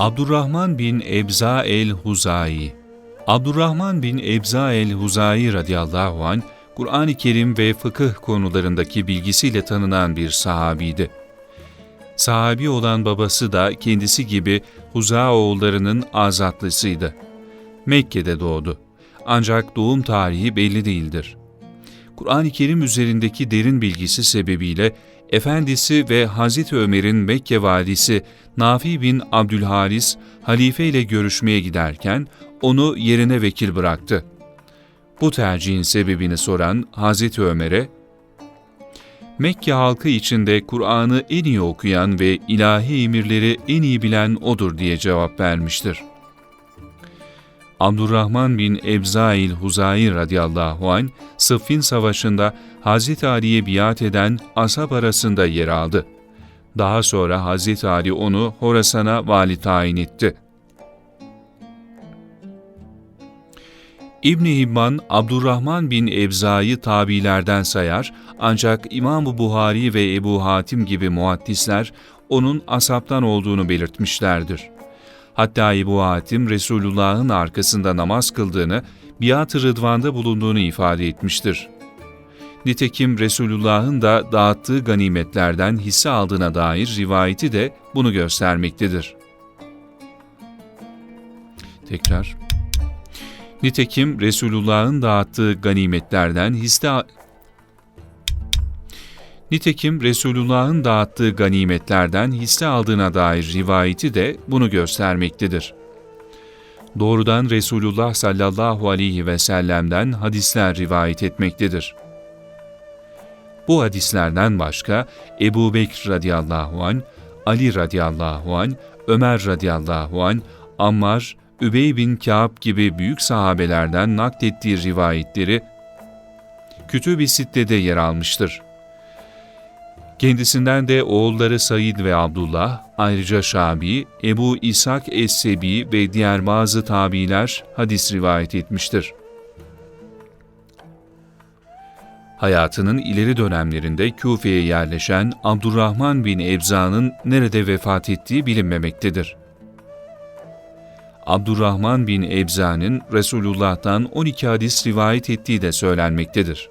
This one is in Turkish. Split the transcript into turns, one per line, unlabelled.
Abdurrahman bin Ebza el-Huzayi Abdurrahman bin Ebza el-Huzayi radıyallahu anh, Kur'an-ı Kerim ve fıkıh konularındaki bilgisiyle tanınan bir sahabiydi. Sahabi olan babası da kendisi gibi Huza oğullarının azatlısıydı. Mekke'de doğdu. Ancak doğum tarihi belli değildir. Kur'an-ı Kerim üzerindeki derin bilgisi sebebiyle efendisi ve Hazreti Ömer'in Mekke valisi Nafi bin Abdülharis halife ile görüşmeye giderken onu yerine vekil bıraktı. Bu tercihin sebebini soran Hazreti Ömer'e, Mekke halkı içinde Kur'an'ı en iyi okuyan ve ilahi emirleri en iyi bilen odur diye cevap vermiştir. Abdurrahman bin Ebzail Huzayi radıyallahu anh, Sıffin Savaşı'nda Hazreti Ali'ye biat eden ashab arasında yer aldı. Daha sonra Hazreti Ali onu Horasan'a vali tayin etti. İbn Hibban, Abdurrahman bin Ebza'yı tabilerden sayar ancak İmam-ı Buhari ve Ebu Hatim gibi muhaddisler onun asaptan olduğunu belirtmişlerdir. Hatta Ebu Hatim Resulullah'ın arkasında namaz kıldığını, biat-ı rıdvanda bulunduğunu ifade etmiştir. Nitekim Resulullah'ın da dağıttığı ganimetlerden hisse aldığına dair rivayeti de bunu göstermektedir. Tekrar. Nitekim Resulullah'ın dağıttığı ganimetlerden hisse Nitekim Resulullah'ın dağıttığı ganimetlerden hisse aldığına dair rivayeti de bunu göstermektedir. Doğrudan Resulullah sallallahu aleyhi ve sellem'den hadisler rivayet etmektedir. Bu hadislerden başka Ebu Bekr radıyallahu an, Ali radıyallahu an, Ömer radıyallahu an, Ammar, Übey bin Kâb gibi büyük sahabelerden naklettiği rivayetleri Kütüb-i Sitte'de yer almıştır. Kendisinden de oğulları Said ve Abdullah, ayrıca Şabi, Ebu İshak Es-Sebi ve diğer bazı tabiler hadis rivayet etmiştir. Hayatının ileri dönemlerinde Küfe'ye yerleşen Abdurrahman bin Ebza'nın nerede vefat ettiği bilinmemektedir. Abdurrahman bin Ebza'nın Resulullah'tan 12 hadis rivayet ettiği de söylenmektedir.